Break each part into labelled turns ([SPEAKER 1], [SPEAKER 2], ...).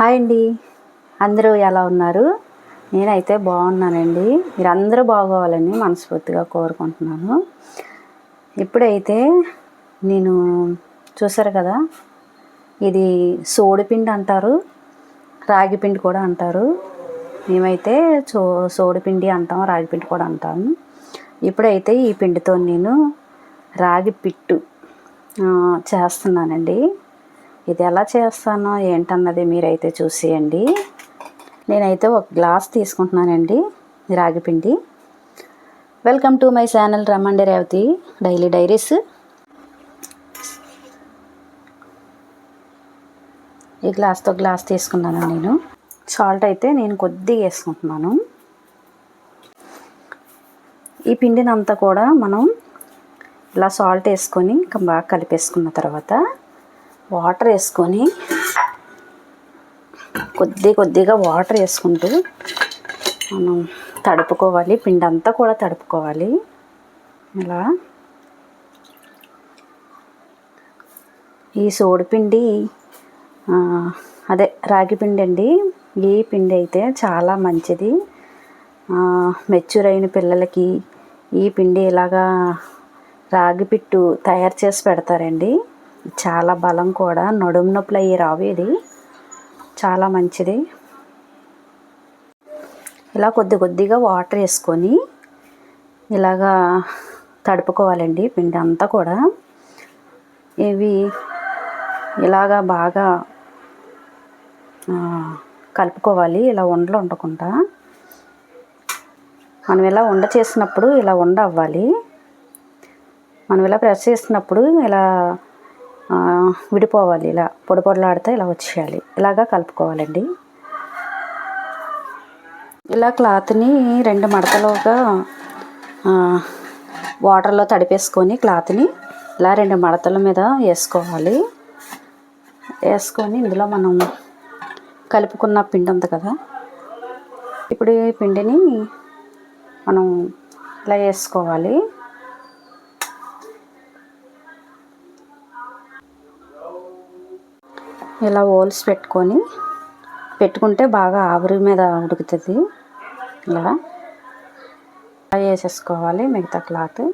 [SPEAKER 1] Hi అండి. అందరూ ఎలా ఉన్నారు? నేనైతే బాగున్నానండి. మీరందరూ బాగోవాలని మనస్ఫూర్తిగా కోరుకుంటున్నాను. ఇప్పుడైతే నేను చూసారు కదా ఇది సోడిపిండి అంటారు రాగిపిండి కూడా అంటారు. మేమైతే సో సోడిపిండి అంటాం రాగిపిండి కూడా అంటాం. ఇప్పుడైతే ఈ పిండితో నేను రాగి పిట్టు చేస్తున్నానండి. ఇది ఎలా చేస్తానో ఏంటన్నది మీరైతే చూసేయండి. నేనైతే ఒక గ్లాస్ తీసుకుంటున్నానండి రాగిపిండి వెల్కమ్ టు మై ఛానల్ రమండి రేవతి డైలీ డైరీస్. ఈ గ్లాస్తో గ్లాస్ తీసుకున్నాను నేను. సాల్ట్ అయితే నేను కొద్దిగా వేసుకుంటున్నాను. ఈ పిండిని అంతా కూడా మనం ఇలా సాల్ట్ వేసుకొని ఇంకా బాగా కలిపేసుకున్న తర్వాత వాటర్ వేసుకొని కొద్ది కొద్దిగా వాటర్ వేసుకుంటూ మనం తడుపుకోవాలి. పిండి అంతా కూడా తడుపుకోవాలి. ఇలా. ఈ సోడిపిండి అదే రాగి పిండి అండి. ఈ పిండి అయితే చాలా మంచిది. మెచ్యూర్ అయిన పిల్లలకి ఈ పిండి ఇలాగా రాగి పిట్టు తయారు చేసి పెడతారండి. చాలా బలం కూడా. నడుము నొప్పులు అయ్యి రావు ఇది. చాలా మంచిది. ఇలా కొద్ది కొద్దిగా వాటర్ వేసుకొని ఇలాగా తడుపుకోవాలండి పిండి అంతా కూడా. ఇవి ఇలాగా బాగా కలుపుకోవాలి. ఇలా ఉండలు ఉండకుండా. మనం ఇలా ఉండ చేసినప్పుడు ఇలా ఉండ అవ్వాలి. మనం ఇలా ప్రెస్ చేసినప్పుడు ఇలా విడిపోవాలి. ఇలా పొడి పొడలాడితే ఇలా వచ్చేయాలి. ఇలాగా కలుపుకోవాలండి. ఇలా క్లాత్ని రెండు మడతలుగా వాటర్లో తడిపేసుకొని క్లాత్ని ఇలా రెండు మడతల మీద వేసుకోవాలి. వేసుకొని ఇందులో మనం కలుపుకున్న పిండి ఉంది కదా ఇప్పుడు ఈ పిండిని మనం ఇలా వేసుకోవాలి. ఇలా హోల్స్ పెట్టుకొని పెట్టుకుంటే బాగా ఆవిరి మీద ఉడుకుతుంది. ఇలా ఇలా వేసేసుకోవాలి మిగతా క్లాత్.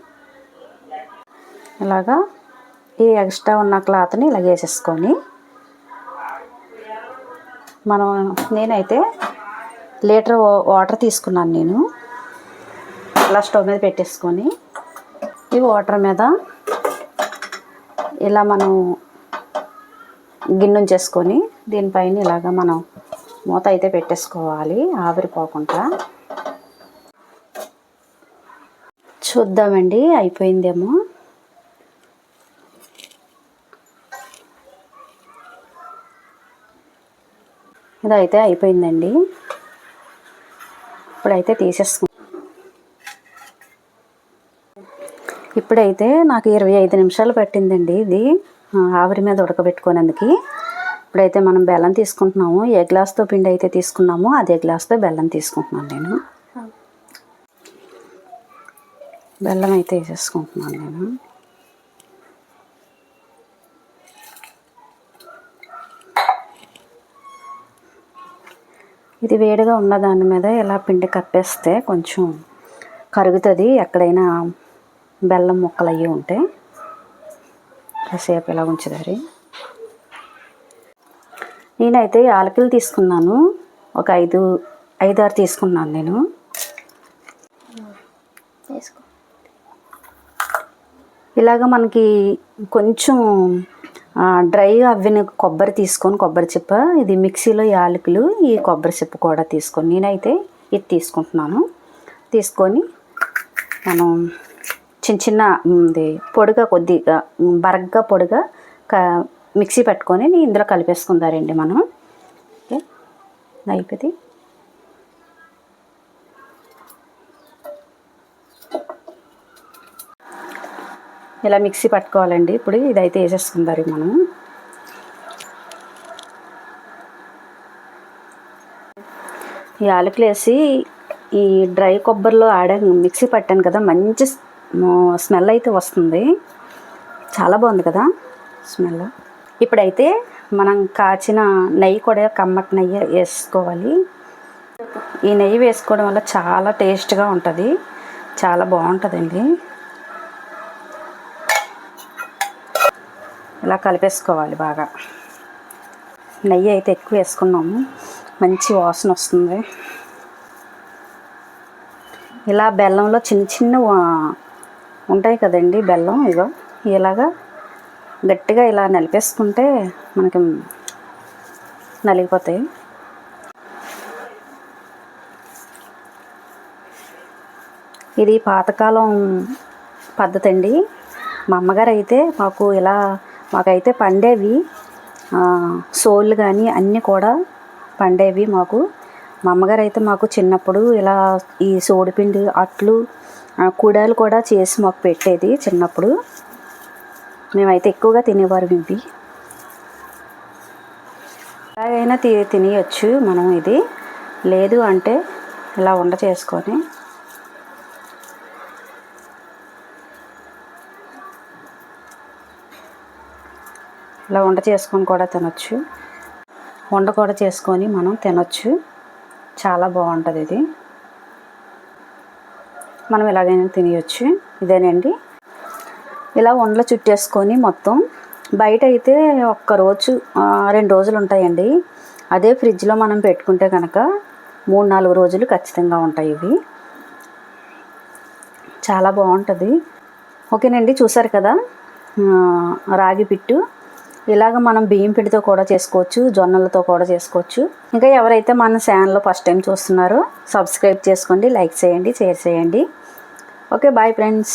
[SPEAKER 1] ఇలాగా ఈ ఎక్స్ట్రా ఉన్న క్లాత్ని ఇలా వేసేసుకొని మనం నేనైతే లీటర్ వాటర్ తీసుకున్నాను నేను. ఇలా స్టవ్ మీద పెట్టేసుకొని ఈ వాటర్ మీద ఇలా మనం గిన్నెం చేసుకొని దీనిపైన ఇలాగ మనం మూత అయితే పెట్టేసుకోవాలి ఆవిరిపోకుండా. చూద్దామండి అయిపోయిందేమో. ఇదైతే అయిపోయిందండి. ఇప్పుడైతే తీసేసుకు ఇప్పుడైతే నాకు ఇరవై ఐదు నిమిషాలు పట్టిందండి ఇది. ఆవిరి మీద ఉడకబెట్టుకోనందుకు ఇప్పుడైతే మనం బెల్లం తీసుకుంటున్నాము. ఏ గ్లాస్తో పిండి అయితే తీసుకున్నామో. అదే గ్లాస్తో బెల్లం తీసుకుంటున్నాను నేను. బెల్లం అయితే వేసేసుకుంటున్నాను నేను. ఇది వేడిగా ఉన్న దాని మీద ఇలా పిండి కప్పేస్తే కొంచెం కరుగుతుంది. ఎక్కడైనా బెల్లం ముక్కలు అయ్యి ఉంటే. కాసేపు ఇలా ఉంచుదారి. నేనైతే యాలకులు తీసుకున్నాను. ఒక ఐదు ఐదారు తీసుకున్నాను నేను. ఇలాగ మనకి కొంచెం ఆ, డ్రైగా అవ్విన కొబ్బరి తీసుకొని కొబ్బరి చిప్ప ఇది మిక్సీలో యాలకులు ఈ కొబ్బరి చిప్ప కూడా తీసుకొని నేనైతే ఇది తీసుకుంటున్నాను. తీసుకొని మనం చిన్న చిన్న ఇది పొడిగా కొద్దిగా బరగ్గా పొడిగా క మిక్సీ పెట్టుకొని ఇందులో కలిపేసుకుందారండి మనం. ఓకే? అయిపోయింది. ఇలా మిక్సీ పట్టుకోవాలండి. ఇప్పుడు ఇదైతే వేసేసుకుందారు మనం. ఈ యాలకులు వేసి ఈ డ్రై కొబ్బరిలో ఆడ మిక్సీ పట్టాను కదా మంచి స్మెల్ అయితే వస్తుంది. చాలా బాగుంది కదా స్మెల్. ఇప్పుడైతే మనం కాచిన నెయ్యి కూడా కమ్మటి నెయ్యి వేసుకోవాలి. ఈ నెయ్యి వేసుకోవడం వల్ల చాలా టేస్ట్గా ఉంటుంది. చాలా బాగుంటుందండి. ఇలా కలిపేసుకోవాలి బాగా. నెయ్యి అయితే ఎక్కువ వేసుకున్నాము. మంచి వాసన వస్తుంది. ఇలా బెల్లంలో చిన్న చిన్న వా- ఉంటాయి కదండి బెల్లం ఇగో. ఇలాగా గట్టిగా ఇలా నలిపేసుకుంటే మనకి నలిగిపోతాయి. ఇది పాతకాలం పద్ధతి అండి. మా అమ్మగారు అయితే మాకు ఇలా మాకైతే పండేవి సోళ్ళు కానీ అన్నీ కూడా పండేవి మాకు. మా అమ్మగారు అయితే మాకు చిన్నప్పుడు ఇలా ఈ సోడిపిండి అట్లు కూడాలు కూడా చేసి మాకు పెట్టేది చిన్నప్పుడు. మేమైతే ఎక్కువగా తినేవారు ఇవి. ఎలాగైనా తి తినేయచ్చు మనం ఇది. లేదు అంటే ఇలా ఉండ చేసుకొని. ఇలా వంట చేసుకొని కూడా తినొచ్చు. వంట కూడా చేసుకొని మనం తినొచ్చు. చాలా బాగుంటుంది ఇది. మనం ఎలాగైనా తినేయచ్చు. ఇదేనండి. ఇలా ఉండలు చుట్టేసుకొని మొత్తం బయట అయితే ఒక్క రోజు రెండు రోజులు ఉంటాయండి. అదే ఫ్రిడ్జ్లో మనం పెట్టుకుంటే కనుక మూడు నాలుగు రోజులు ఖచ్చితంగా ఉంటాయి ఇవి. చాలా బాగుంటుంది. ఓకేనండి చూసారు కదా? రాగి పిట్టు. ఇలాగ మనం బియ్యం పిండితో కూడా చేసుకోవచ్చు జొన్నలతో కూడా చేసుకోవచ్చు. ఇంకా ఎవరైతే మన ఛానల్లో ఫస్ట్ టైం చూస్తున్నారో సబ్స్క్రైబ్ చేసుకోండి లైక్ చేయండి షేర్ చేయండి. Okay bye friends